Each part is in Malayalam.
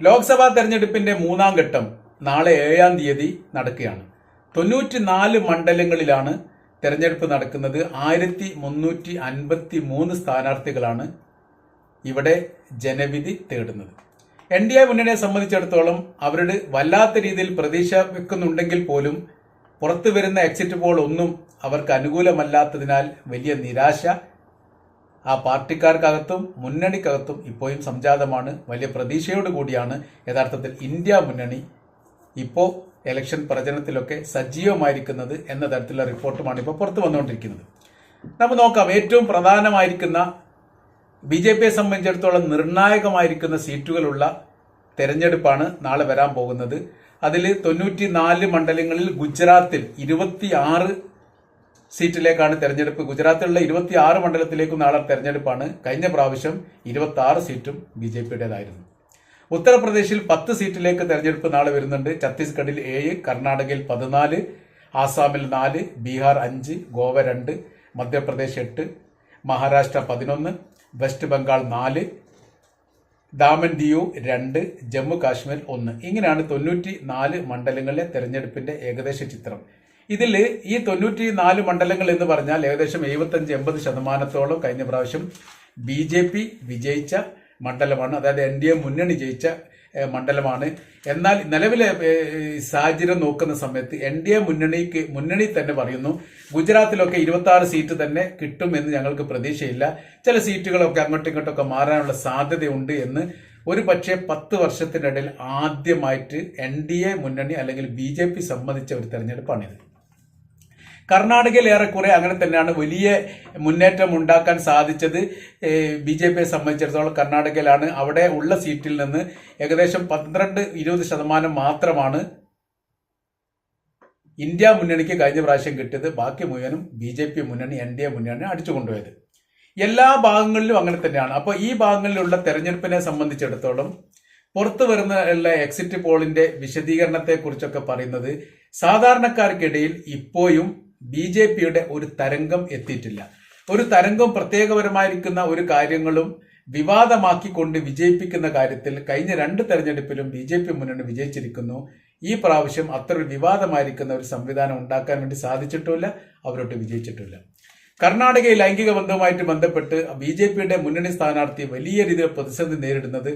ലോക്സഭാ തെരഞ്ഞെടുപ്പിന്റെ മൂന്നാം ഘട്ടം നാളെ ഏഴാം തീയതി നടക്കുകയാണ്. തൊണ്ണൂറ്റിനാല് മണ്ഡലങ്ങളിലാണ് തെരഞ്ഞെടുപ്പ് നടക്കുന്നത്. ആയിരത്തി മുന്നൂറ്റി അൻപത്തി മൂന്ന് സ്ഥാനാർത്ഥികളാണ് ഇവിടെ ജനവിധി തേടുന്നത്. എൻ ഡി എ മുന്നണിയെ സംബന്ധിച്ചിടത്തോളം അവരുടെ വല്ലാത്ത രീതിയിൽ പ്രതീക്ഷ വെക്കുന്നുണ്ടെങ്കിൽ പോലും പുറത്തു വരുന്ന എക്സിറ്റ് പോൾ ഒന്നും അവർക്ക് അനുകൂലമല്ലാത്തതിനാൽ വലിയ നിരാശ ആ പാർട്ടിക്കാർക്കകത്തും മുന്നണിക്കകത്തും ഇപ്പോഴും സംജാതമാണ്. വലിയ പ്രതീക്ഷയോട് കൂടിയാണ് യഥാർത്ഥത്തിൽ ഇന്ത്യ മുന്നണി ഇപ്പോൾ ഇലക്ഷൻ പ്രചരണത്തിലൊക്കെ സജീവമായിരിക്കുന്നത് എന്ന തരത്തിലുള്ള റിപ്പോർട്ടുമാണ് ഇപ്പോൾ പുറത്തു വന്നുകൊണ്ടിരിക്കുന്നത്. നമുക്ക് നോക്കാം. ഏറ്റവും പ്രധാനമായിരിക്കുന്ന ബി ജെ പിയെ സംബന്ധിച്ചിടത്തോളം നിർണായകമായിരിക്കുന്ന സീറ്റുകളുള്ള തെരഞ്ഞെടുപ്പാണ് നാളെ വരാൻ പോകുന്നത്. അതിൽ തൊണ്ണൂറ്റി നാല് മണ്ഡലങ്ങളിൽ ഗുജറാത്തിൽ ഇരുപത്തി ആറ് സീറ്റിലേക്കാണ് തെരഞ്ഞെടുപ്പ്. ഗുജറാത്തിലുള്ള ഇരുപത്തി ആറ് മണ്ഡലത്തിലേക്കും നാളെ തെരഞ്ഞെടുപ്പാണ്. കഴിഞ്ഞ പ്രാവശ്യം ഇരുപത്തി ആറ് സീറ്റും ബി ജെ പിയുടേതായിരുന്നു. ഉത്തർപ്രദേശിൽ പത്ത് സീറ്റിലേക്ക് തെരഞ്ഞെടുപ്പ് നാളെ വരുന്നുണ്ട്. ഛത്തീസ്ഗഡിൽ ഏഴ് കർണാടകയിൽ പതിനാല് ആസാമിൽ നാല് ബീഹാർ അഞ്ച് ഗോവ രണ്ട് മധ്യപ്രദേശ് എട്ട് മഹാരാഷ്ട്ര പതിനൊന്ന് വെസ്റ്റ് ബംഗാൾ നാല് ദാമൻ ദിയു രണ്ട് ജമ്മു കാശ്മീർ ഒന്ന്. ഇങ്ങനെയാണ് തൊണ്ണൂറ്റി നാല് മണ്ഡലങ്ങളിലെ തെരഞ്ഞെടുപ്പിന്റെ ഏകദേശ ചിത്രം. ഇതിൽ ഈ തൊണ്ണൂറ്റി നാല് മണ്ഡലങ്ങൾ എന്ന് പറഞ്ഞാൽ ഏകദേശം എഴുപത്തഞ്ച് എൺപത് ശതമാനത്തോളം കഴിഞ്ഞ പ്രാവശ്യം ബി ജെ പി വിജയിച്ച മണ്ഡലമാണ്. അതായത് എൻ ഡി എ മുന്നണി ജയിച്ച മണ്ഡലമാണ്. എന്നാൽ നിലവിലെ സാഹചര്യം നോക്കുന്ന സമയത്ത് എൻ ഡി എ മുന്നണിക്ക് മുന്നണി തന്നെ പറയുന്നു ഗുജറാത്തിലൊക്കെ ഇരുപത്തി ആറ് സീറ്റ് തന്നെ കിട്ടുമെന്ന് ഞങ്ങൾക്ക് പ്രതീക്ഷയില്ല. ചില സീറ്റുകളൊക്കെ അങ്ങോട്ടും ഇങ്ങോട്ടൊക്കെ മാറാനുള്ള സാധ്യതയുണ്ട് എന്ന് ഒരു പക്ഷേ പത്ത് വർഷത്തിനിടയിൽ ആദ്യമായിട്ട് എൻ ഡി എ മുന്നണി അല്ലെങ്കിൽ ബി ജെ പി സംബന്ധിച്ച ഒരു തെരഞ്ഞെടുപ്പാണിത്. കർണാടകയിൽ ഏറെക്കുറെ അങ്ങനെ തന്നെയാണ് വലിയ മുന്നേറ്റം ഉണ്ടാക്കാൻ സാധിച്ചത്. ബി ജെ പിയെ സംബന്ധിച്ചിടത്തോളം കർണാടകയിലാണ്. അവിടെ ഉള്ള സീറ്റിൽ നിന്ന് ഏകദേശം പന്ത്രണ്ട് ഇരുപത് ശതമാനം മാത്രമാണ് ഇന്ത്യ മുന്നണിക്ക് കഴിഞ്ഞ പ്രാവശ്യം കിട്ടിയത്. ബാക്കി മുഴുവനും ബി ജെ പി മുന്നണി എൻ ഡി എ മുന്നണി അടിച്ചു കൊണ്ടുപോയത് എല്ലാ ഭാഗങ്ങളിലും അങ്ങനെ തന്നെയാണ്. അപ്പോൾ ഈ ഭാഗങ്ങളിലുള്ള തെരഞ്ഞെടുപ്പിനെ സംബന്ധിച്ചിടത്തോളം പുറത്തു വരുന്ന ഉള്ള എക്സിറ്റ് പോളിന്റെ വിശദീകരണത്തെക്കുറിച്ചൊക്കെ പറയുന്നത് സാധാരണക്കാർക്കിടയിൽ ഇപ്പോഴും ബി ജെ പിയുടെ ഒരു തരംഗം എത്തിയിട്ടില്ല. ഒരു തരംഗം പ്രത്യേകപരമായിരിക്കുന്ന ഒരു കാര്യങ്ങളും വിവാദമാക്കിക്കൊണ്ട് വിജയിപ്പിക്കുന്ന കാര്യത്തിൽ കഴിഞ്ഞ രണ്ട് തെരഞ്ഞെടുപ്പിലും ബി ജെ പി മുന്നണി വിജയിച്ചിരിക്കുന്നു. ഈ പ്രാവശ്യം അത്ര വിവാദമായിരിക്കുന്ന ഒരു സംവിധാനം ഉണ്ടാക്കാൻ വേണ്ടി സാധിച്ചിട്ടില്ല അവരോട്ട് വിജയിച്ചിട്ടില്ല കർണാടകയിൽ ലൈംഗിക ബന്ധവുമായിട്ട് ബന്ധപ്പെട്ട് ബി ജെ പിയുടെ മുന്നണി സ്ഥാനാർത്ഥി വലിയ രീതിയിൽ പ്രതിസന്ധി നേരിടുന്നത്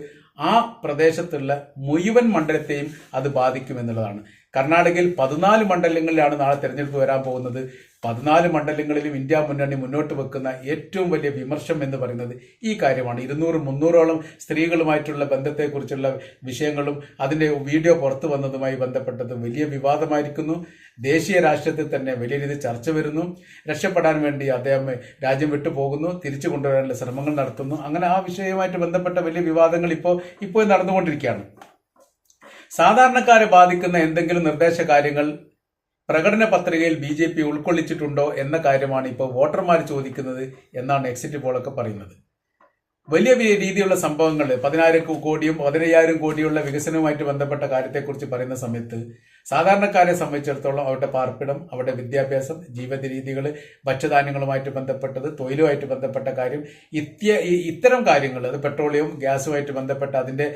ആ പ്രദേശത്തുള്ള മുഴുവൻ മണ്ഡലത്തെയും അത് ബാധിക്കുമെന്നുള്ളതാണ്. കർണാടകയിൽ പതിനാല് മണ്ഡലങ്ങളിലാണ് നാളെ തെരഞ്ഞെടുപ്പ് വരാൻ പോകുന്നത്. പതിനാല് മണ്ഡലങ്ങളിലും ഇന്ത്യ മുന്നണി മുന്നോട്ട് വെക്കുന്ന ഏറ്റവും വലിയ വിമർശം എന്ന് പറയുന്നത് ഈ കാര്യമാണ്. ഇരുന്നൂറ് മുന്നൂറോളം സ്ത്രീകളുമായിട്ടുള്ള ബന്ധത്തെക്കുറിച്ചുള്ള വിഷയങ്ങളും അതിന്റെ വീഡിയോ പുറത്തു വന്നതുമായി ബന്ധപ്പെട്ടത് വലിയ വിവാദമായിരിക്കുന്നു. ദേശീയ രാഷ്ട്രീയത്തിൽ തന്നെ വലിയ രീതിയിൽ ചർച്ച വരുന്നു. രക്ഷപ്പെടാൻ വേണ്ടി അദ്ദേഹം രാജ്യം വിട്ടു പോകുന്നു. തിരിച്ചു കൊണ്ടുവരാനുള്ള ശ്രമങ്ങൾ നടത്തുന്നു. അങ്ങനെ ആ വിഷയവുമായിട്ട് ബന്ധപ്പെട്ട വലിയ വിവാദങ്ങൾ ഇപ്പോൾ ഇപ്പോൾ നടന്നുകൊണ്ടിരിക്കുകയാണ്. സാധാരണക്കാരെ ബാധിക്കുന്ന എന്തെങ്കിലും നിർദ്ദേശ കാര്യങ്ങൾ പ്രകടന പത്രികയിൽ ബി ജെ പി ഉൾക്കൊള്ളിച്ചിട്ടുണ്ടോ എന്ന കാര്യമാണ് ഇപ്പോൾ വോട്ടർമാർ ചോദിക്കുന്നത് എന്നാണ് എക്സിറ്റ് പോളൊക്കെ പറയുന്നത്. വലിയ വലിയ രീതിയിലുള്ള സംഭവങ്ങൾ പതിനായിരം കോടിയും പതിനയ്യായിരം കോടിയുള്ള വികസനവുമായിട്ട് ബന്ധപ്പെട്ട കാര്യത്തെക്കുറിച്ച് പറയുന്ന സമയത്ത് സാധാരണക്കാരെ സംബന്ധിച്ചിടത്തോളം അവരുടെ പാർപ്പിടം അവരുടെ വിദ്യാഭ്യാസം ജീവിത രീതികൾ ഭക്ഷ്യധാന്യങ്ങളുമായിട്ട് ബന്ധപ്പെട്ടത് തൊഴിലുമായിട്ട് ബന്ധപ്പെട്ട കാര്യം ഇത്യ ഇത്തരം കാര്യങ്ങൾ അത് പെട്രോളിയം ഗ്യാസുമായിട്ട് ബന്ധപ്പെട്ട അതിന്റെ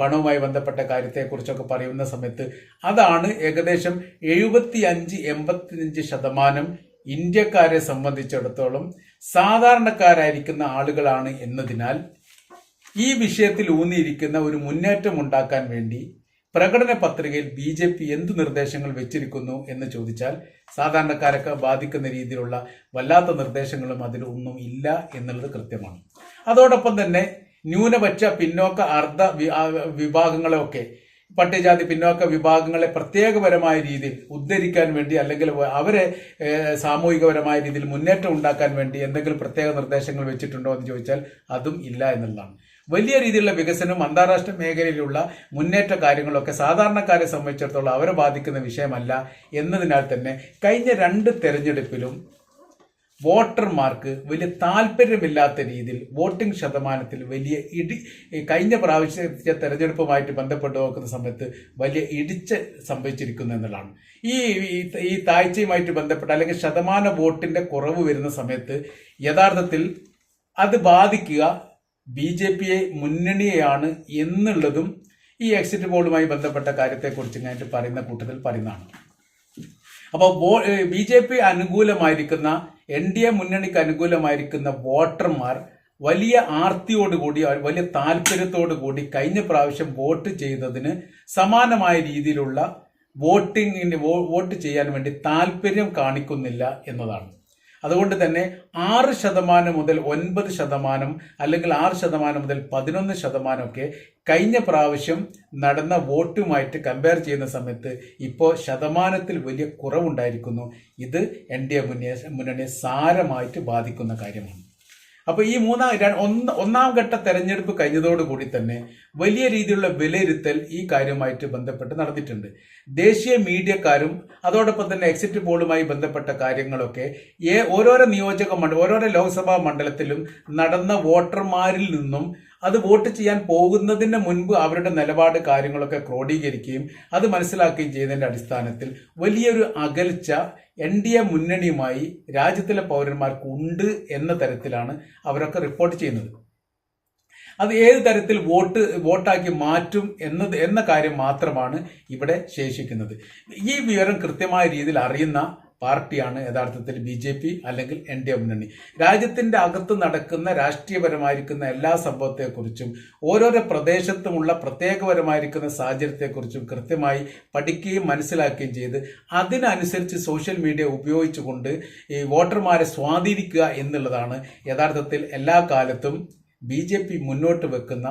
പണവുമായി ബന്ധപ്പെട്ട കാര്യത്തെക്കുറിച്ചൊക്കെ പറയുന്ന സമയത്ത് അതാണ് ഏകദേശം എഴുപത്തി അഞ്ച് എൺപത്തിയഞ്ച് ശതമാനം ഇന്ത്യക്കാരെ സംബന്ധിച്ചിടത്തോളം സാധാരണക്കാരായിരിക്കുന്ന ആളുകളാണ് എന്നതിനാൽ ഈ വിഷയത്തിൽ ഊന്നിയിരിക്കുന്ന ഒരു മുന്നേറ്റം ഉണ്ടാക്കാൻ വേണ്ടി പ്രകടന പത്രികയിൽ ബി ജെ പി എന്ത് നിർദ്ദേശങ്ങൾ വെച്ചിരിക്കുന്നു എന്ന് ചോദിച്ചാൽ സാധാരണക്കാരൊക്കെ ബാധിക്കുന്ന രീതിയിലുള്ള വല്ലാത്ത നിർദ്ദേശങ്ങളും അതിലൊന്നും ഇല്ല എന്നുള്ളത് കൃത്യമാണ്. അതോടൊപ്പം തന്നെ ന്യൂനപക്ഷ പിന്നോക്ക അർദ്ധ വിഭാഗങ്ങളെയൊക്കെ പട്ടികജാതി പിന്നോക്ക വിഭാഗങ്ങളെ പ്രത്യേകപരമായ രീതിയിൽ ഉദ്ധരിക്കാൻ വേണ്ടി അല്ലെങ്കിൽ അവരെ സാമൂഹികപരമായ രീതിയിൽ മുന്നേറ്റം ഉണ്ടാക്കാൻ വേണ്ടി എന്തെങ്കിലും പ്രത്യേക നിർദ്ദേശങ്ങൾ വെച്ചിട്ടുണ്ടോ എന്ന് ചോദിച്ചാൽ അതും ഇല്ല എന്നുള്ളതാണ്. വലിയ രീതിയിലുള്ള വികസനവും അന്താരാഷ്ട്ര മേഖലയിലുള്ള മുന്നേറ്റ കാര്യങ്ങളൊക്കെ സാധാരണക്കാരെ സംബന്ധിച്ചിടത്തോളം അവരെ ബാധിക്കുന്ന വിഷയമല്ല എന്നതിനാൽ തന്നെ കഴിഞ്ഞ രണ്ട് തെരഞ്ഞെടുപ്പിലും വോട്ടർമാർക്ക് വലിയ താല്പര്യമില്ലാത്ത രീതിയിൽ വോട്ടിംഗ് ശതമാനത്തിൽ വലിയ ഇടി കഴിഞ്ഞ പ്രാവശ്യത്തെ തെരഞ്ഞെടുപ്പുമായിട്ട് ബന്ധപ്പെട്ട് നോക്കുന്ന സമയത്ത് വലിയ ഇടിച്ച് സംഭവിച്ചിരിക്കുന്നു എന്നുള്ളതാണ്. ഈ ഈ- താഴ്ചയുമായിട്ട് ബന്ധപ്പെട്ട് അല്ലെങ്കിൽ ശതമാന വോട്ടിന്റെ കുറവ് വരുന്ന സമയത്ത് യഥാർത്ഥത്തിൽ അത് ബാധിക്കുക ബി ജെ പിയെ മുന്നണിയെയാണ് എന്നുള്ളതും ഈ എക്സിറ്റ് പോളുമായി ബന്ധപ്പെട്ട കാര്യത്തെക്കുറിച്ച് ഞാനായിട്ട് പറയുന്ന കൂട്ടത്തിൽ പറയുന്നതാണ്. അപ്പോൾ ബി ജെ പി അനുകൂലമായിരിക്കുന്ന എൻ ഡി എ മുന്നണിക്ക് അനുകൂലമായിരിക്കുന്ന വോട്ടർമാർ വലിയ ആർത്തിയോടുകൂടി വലിയ താല്പര്യത്തോടു കൂടി കഴിഞ്ഞ പ്രാവശ്യം വോട്ട് ചെയ്തതിന് സമാനമായ രീതിയിലുള്ള വോട്ടിങ്ങിന് വോട്ട് ചെയ്യാൻ വേണ്ടി താല്പര്യം കാണിക്കുന്നില്ല എന്നതാണ്. അതുകൊണ്ട് തന്നെ ആറ് ശതമാനം മുതൽ ഒൻപത് ശതമാനം അല്ലെങ്കിൽ ആറ് ശതമാനം മുതൽ പതിനൊന്ന് ശതമാനമൊക്കെ കഴിഞ്ഞ പ്രാവശ്യം നടന്ന വോട്ടുമായിട്ട് കമ്പയർ ചെയ്യുന്ന സമയത്ത് ഇപ്പോൾ ശതമാനത്തിൽ വലിയ കുറവുണ്ടായിരിക്കുന്നു. ഇത് എൻ ഡി എ മുന്നണിയെ സാരമായിട്ട് ബാധിക്കുന്ന കാര്യമാണ്. അപ്പോൾ ഈ മൂന്നാം ഒന്ന് ഒന്നാം ഘട്ട തെരഞ്ഞെടുപ്പ് കഴിഞ്ഞതോടുകൂടി തന്നെ വലിയ രീതിയിലുള്ള വിലയിരുത്തൽ ഈ കാര്യമായിട്ട് ബന്ധപ്പെട്ട് നടന്നിട്ടുണ്ട്. ദേശീയ മീഡിയക്കാരും അതോടൊപ്പം തന്നെ എക്സിറ്റ് പോളുമായി ബന്ധപ്പെട്ട കാര്യങ്ങളൊക്കെ ഏ- ഓരോരോ നിയോജക മണ്ഡലം ഓരോരോ ലോക്സഭാ മണ്ഡലത്തിലും നടന്ന വോട്ടർമാരിൽ നിന്നും അത് വോട്ട് ചെയ്യാൻ പോകുന്നതിന് മുൻപ് അവരുടെ നിലപാട് കാര്യങ്ങളൊക്കെ ക്രോഡീകരിക്കുകയും അത് മനസ്സിലാക്കുകയും ചെയ്തതിന്റെ അടിസ്ഥാനത്തിൽ വലിയൊരു അകൽച്ച എൻ ഡി എ മുന്നണിയുമായി രാജ്യത്തിലെ പൗരന്മാർക്ക് ഉണ്ട് എന്ന തരത്തിലാണ് അവരൊക്കെ റിപ്പോർട്ട് ചെയ്യുന്നത്. അത് ഏത് തരത്തിൽ വോട്ട് വോട്ടാക്കി മാറ്റും എന്നത് എന്ന കാര്യം മാത്രമാണ് ഇവിടെ ശേഷിക്കുന്നത്. ഈ വിവരം കൃത്യമായ രീതിയിൽ അറിയുന്ന പാർട്ടിയാണ് യഥാർത്ഥത്തിൽ ബി ജെ പി അല്ലെങ്കിൽ എൻ ഡി എ മുന്നണി. രാജ്യത്തിന്റെ അകത്ത് നടക്കുന്ന രാഷ്ട്രീയപരമായിരിക്കുന്ന എല്ലാ സംഭവത്തെക്കുറിച്ചും ഓരോരോ പ്രദേശത്തുമുള്ള പ്രത്യേകപരമായിരിക്കുന്ന സാഹചര്യത്തെക്കുറിച്ചും കൃത്യമായി പഠിക്കുകയും മനസ്സിലാക്കുകയും ചെയ്ത് അതിനനുസരിച്ച് സോഷ്യൽ മീഡിയ ഉപയോഗിച്ചുകൊണ്ട് ഈ വോട്ടർമാരെ സ്വാധീനിക്കുക എന്നുള്ളതാണ് യഥാർത്ഥത്തിൽ എല്ലാ കാലത്തും ബി ജെ പി മുന്നോട്ട് വെക്കുന്ന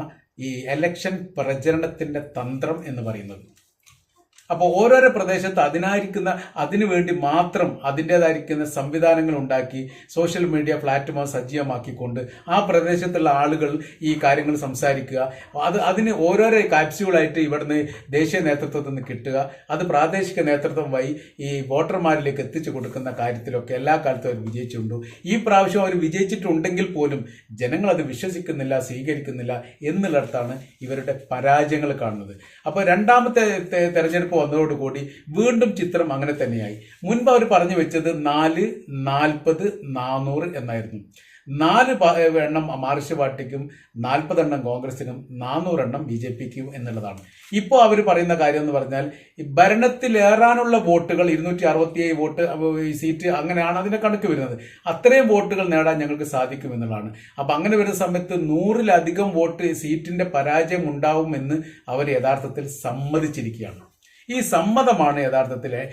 ഈ എലക്ഷൻ പ്രചരണത്തിന്റെ തന്ത്രം എന്ന് പറയുന്നത്. അപ്പോൾ ഓരോരോ പ്രദേശത്ത് അതിനായിരിക്കുന്ന അതിനു വേണ്ടി മാത്രം അതിന്റെതായിരിക്കുന്ന സംവിധാനങ്ങൾ ഉണ്ടാക്കി സോഷ്യൽ മീഡിയ പ്ലാറ്റ്ഫോം സജീവമാക്കിക്കൊണ്ട് ആ പ്രദേശത്തുള്ള ആളുകൾ ഈ കാര്യങ്ങൾ സംസാരിക്കുക. അത് അതിന് ഓരോരോ കാപ്സ്യൂളായിട്ട് ഇവിടുന്ന് ദേശീയ നേതൃത്വത്തിൽ നിന്ന് കിട്ടുക. അത് പ്രാദേശിക നേതൃത്വം വഴി ഈ വോട്ടർമാരിലേക്ക് എത്തിച്ചു കൊടുക്കുന്ന കാര്യത്തിലൊക്കെ എല്ലാ കാലത്തും അവർ വിജയിച്ചിട്ടുണ്ട്. ഈ പ്രാവശ്യം അവർ വിജയിച്ചിട്ടുണ്ടെങ്കിൽ പോലും ജനങ്ങൾ അത് വിശ്വസിക്കുന്നില്ല സ്വീകരിക്കുന്നില്ല എന്നുള്ളിടത്താണ് ഇവരുടെ പരാജയങ്ങൾ കാണുന്നത്. അപ്പോൾ രണ്ടാമത്തെ തെരഞ്ഞെടുപ്പ് വന്നതോടുകൂടി വീണ്ടും ചിത്രം അങ്ങനെ തന്നെയായി. മുൻപ് അവർ പറഞ്ഞു വെച്ചത് നാല് നാൽപ്പത് നാനൂറ് എന്നായിരുന്നു. നാല് എണ്ണം മാർഷ് പാർട്ടിക്കും നാൽപ്പതെണ്ണം കോൺഗ്രസിനും നാനൂറെണ്ണം ബി ജെ പിക്കും എന്നുള്ളതാണ്. ഇപ്പോൾ അവർ പറയുന്ന കാര്യം എന്ന് പറഞ്ഞാൽ ഭരണത്തിലേറാനുള്ള വോട്ടുകൾ ഇരുന്നൂറ്റി അറുപത്തിയേഴ് വോട്ട് സീറ്റ് അങ്ങനെയാണ് അതിന്റെ കണക്ക് വരുന്നത്. അത്രയും വോട്ടുകൾ നേടാൻ ഞങ്ങൾക്ക് സാധിക്കും എന്നുള്ളതാണ് അപ്പൊ അങ്ങനെ വരുന്ന സമയത്ത് നൂറിലധികം വോട്ട് സീറ്റിന്റെ പരാജയം ഉണ്ടാവുമെന്ന് അവർ യഥാർത്ഥത്തിൽ സമ്മതിച്ചിരിക്കുകയാണ്. ഈ സമ്മതമാണ് യഥാർത്ഥത്തിലെ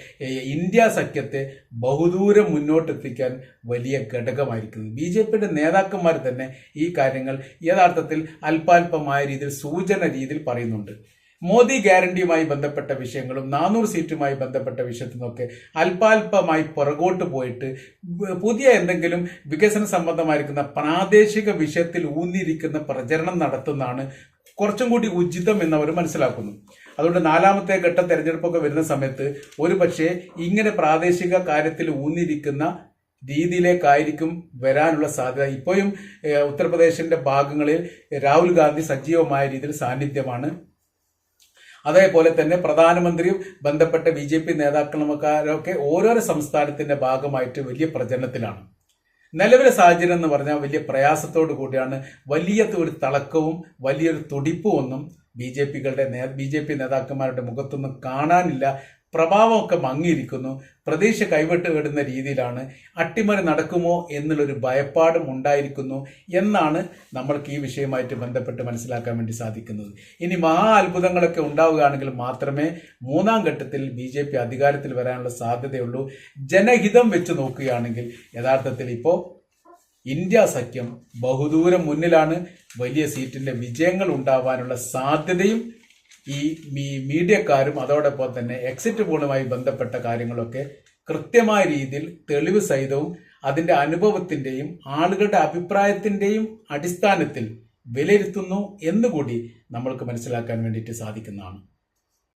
ഇന്ത്യ സഖ്യത്തെ ബഹുദൂരം മുന്നോട്ടെത്തിക്കാൻ വലിയ ഘടകമായിരിക്കുന്നത്. ബി ജെ പിയുടെ നേതാക്കന്മാർ തന്നെ ഈ കാര്യങ്ങൾ യഥാർത്ഥത്തിൽ അല്പാൽപമായ രീതിയിൽ സൂചന രീതിയിൽ പറയുന്നുണ്ട്. മോദി ഗ്യാരണ്ടിയുമായി ബന്ധപ്പെട്ട വിഷയങ്ങളും നാനൂറ് സീറ്റുമായി ബന്ധപ്പെട്ട വിഷയത്തിൽ നിന്നൊക്കെ അല്പാൽപമായി പുറകോട്ട് പോയിട്ട് പുതിയ എന്തെങ്കിലും വികസന സംബന്ധമായിരിക്കുന്ന പ്രാദേശിക വിഷയത്തിൽ ഊന്നിയിരിക്കുന്ന പ്രചരണം നടത്തുന്നതാണ് കുറച്ചും കൂടി ഉചിതം എന്ന് അവർ മനസ്സിലാക്കുന്നു. അതുകൊണ്ട് നാലാമത്തെ ഘട്ട തെരഞ്ഞെടുപ്പൊക്കെ വരുന്ന സമയത്ത് ഒരു പക്ഷേ ഇങ്ങനെ പ്രാദേശിക കാര്യത്തിൽ ഊന്നിരിക്കുന്ന രീതിയിലേക്കായിരിക്കും വരാനുള്ള സാധ്യത. ഇപ്പോഴും ഉത്തർപ്രദേശിന്റെ ഭാഗങ്ങളിൽ രാഹുൽ ഗാന്ധി സജീവമായ രീതിയിൽ സാന്നിധ്യമാണ്. അതേപോലെ തന്നെ പ്രധാനമന്ത്രിയും ബന്ധപ്പെട്ട ബി ജെ പി നേതാക്കളുമൊക്കെ ഓരോരോ സംസ്ഥാനത്തിന്റെ ഭാഗമായിട്ട് വലിയ പ്രചരണത്തിലാണ്. നിലവിലെ സാഹചര്യം എന്ന് പറഞ്ഞാൽ വലിയ പ്രയാസത്തോടു കൂടിയാണ്. വലിയ ഒരു തിളക്കവും വലിയൊരു തുടിപ്പും ഒന്നും ബി ജെ പികളുടെ ബി ജെ പി നേതാക്കന്മാരുടെ മുഖത്തൊന്നും കാണാനില്ല. പ്രഭാവമൊക്കെ മങ്ങിയിരിക്കുന്നു. പ്രതീക്ഷ കൈവിട്ട് വിടുന്ന രീതിയിലാണ്. അട്ടിമറി നടക്കുമോ എന്നുള്ളൊരു ഭയപ്പാടും ഉണ്ടായിരിക്കുന്നു എന്നാണ് നമ്മൾക്ക് ഈ വിഷയമായിട്ട് ബന്ധപ്പെട്ട് മനസ്സിലാക്കാൻ വേണ്ടി സാധിക്കുന്നത്. ഇനി മഹാ അത്ഭുതങ്ങളൊക്കെ ഉണ്ടാവുകയാണെങ്കിൽ മാത്രമേ മൂന്നാം ഘട്ടത്തിൽ ബി ജെ പി അധികാരത്തിൽ വരാനുള്ള സാധ്യതയുള്ളൂ. ജനഹിതം വെച്ച് നോക്കുകയാണെങ്കിൽ യഥാർത്ഥത്തിൽ ഇപ്പോൾ ഇന്ത്യ സഖ്യം ബഹുദൂരം മുന്നിലാണ്. വലിയ സീറ്റിന്റെ വിജയങ്ങൾ ഉണ്ടാവാനുള്ള സാധ്യതയും ഈ മീഡിയക്കാരും അതോടൊപ്പം തന്നെ എക്സിറ്റ് പോളുമായി ബന്ധപ്പെട്ട കാര്യങ്ങളൊക്കെ കൃത്യമായ രീതിയിൽ തെളിവ് സഹിതവും അതിന്റെ അനുഭവത്തിന്റെയും ആളുകളുടെ അഭിപ്രായത്തിന്റെയും അടിസ്ഥാനത്തിൽ വിലയിരുത്തുന്നു എന്നുകൂടി നമ്മൾക്ക് മനസ്സിലാക്കാൻ വേണ്ടിയിട്ട് സാധിക്കുന്നതാണ്.